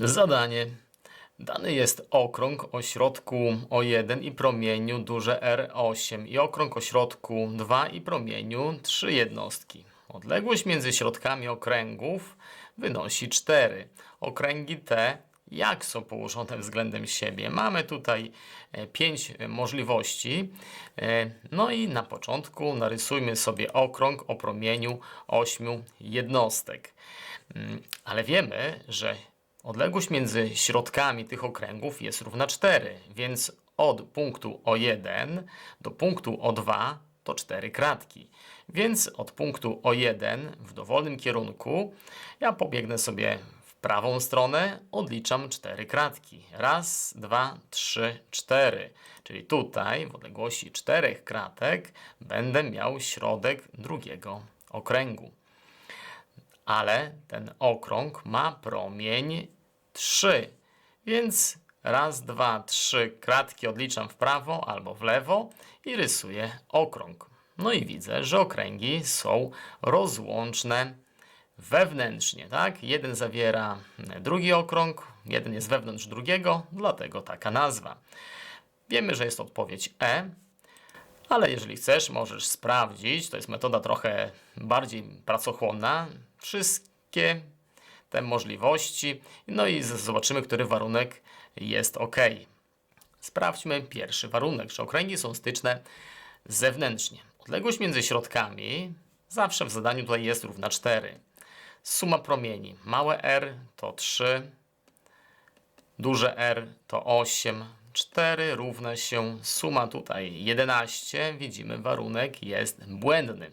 Zadanie. Dany jest okrąg o środku O1 i promieniu duże R8 i okrąg o środku 2 i promieniu 3 jednostki. Odległość między środkami okręgów wynosi 4. Okręgi te jak są położone względem siebie? Mamy tutaj 5 możliwości. E, No i na początku narysujmy sobie okrąg o promieniu 8 jednostek. Mm, Ale wiemy, że Odległość między środkami tych okręgów jest równa 4, więc od punktu O1 do punktu O2 to 4 kratki. Więc od punktu O1 w dowolnym kierunku ja pobiegnę sobie w prawą stronę, odliczam 4 kratki. Raz, dwa, trzy, cztery. Czyli tutaj w odległości 4 kratek będę miał środek drugiego okręgu ale ten okrąg ma promień 3. Więc raz, dwa, trzy kratki odliczam w prawo albo w lewo i rysuję okrąg. No i widzę, że okręgi są rozłączne wewnętrznie, tak? Jeden zawiera drugi okrąg, jeden jest wewnątrz drugiego, dlatego taka nazwa. Wiemy, że jest odpowiedź E, ale jeżeli chcesz, możesz sprawdzić. To jest metoda trochę bardziej pracochłonna. Wszystkie te możliwości. No i zobaczymy, który warunek jest ok. Sprawdźmy pierwszy warunek, że okręgi są styczne zewnętrznie. Odległość między środkami zawsze w zadaniu tutaj jest równa 4. Suma promieni. Małe r to 3, Duże R to 8, 4 równa się suma tutaj 11. Widzimy, warunek jest błędny.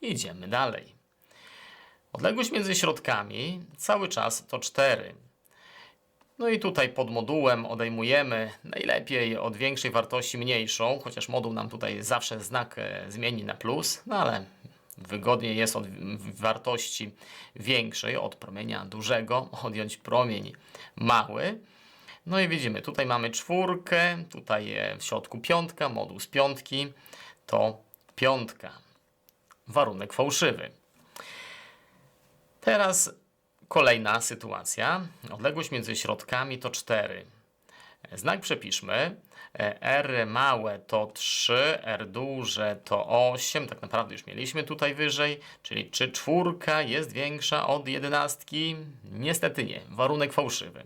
Idziemy dalej. Odległość między środkami cały czas to 4. No i tutaj pod modułem odejmujemy najlepiej od większej wartości mniejszą, chociaż moduł nam tutaj zawsze znak e, zmieni na plus, no ale wygodniej jest od wartości większej, od promienia dużego, odjąć promień mały. No i widzimy, tutaj mamy czwórkę, tutaj w środku piątka, moduł z piątki to piątka. Warunek fałszywy. Teraz kolejna sytuacja. Odległość między środkami to 4. Znak przepiszmy. E, R małe to 3, R duże to 8. Tak naprawdę już mieliśmy tutaj wyżej. Czyli czy czwórka jest większa od jedenastki? Niestety nie. Warunek fałszywy.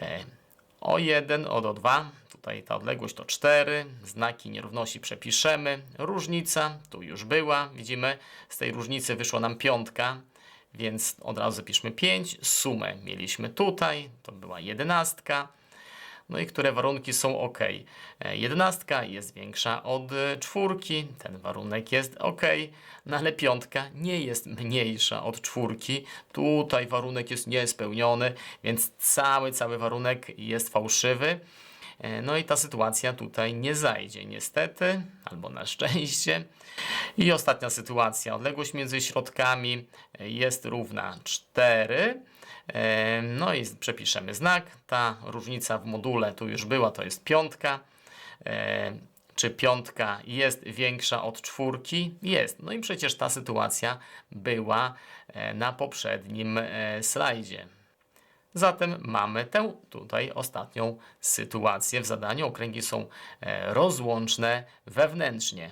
E, O1 od O2, tutaj ta odległość to 4, znaki nierówności przepiszemy, różnica tu już była, widzimy, z tej różnicy wyszła nam piątka, więc od razu zapiszmy 5, sumę mieliśmy tutaj, to była jedenastka, no i które warunki są ok. E, Jedenastka jest większa od czwórki, ten warunek jest ok, no ale piątka nie jest mniejsza od czwórki. Tutaj warunek jest niespełniony, więc cały, cały warunek jest fałszywy. E, No i ta sytuacja tutaj nie zajdzie, niestety, albo na szczęście. I ostatnia sytuacja. Odległość między środkami e, jest równa 4. E, No i przepiszemy znak. Ta różnica w module tu już była, to jest piątka. Czy piątka jest większa od czwórki? Jest. No i przecież ta sytuacja była na poprzednim slajdzie. Zatem mamy tę tutaj ostatnią sytuację w zadaniu. Okręgi są e, rozłączne wewnętrznie.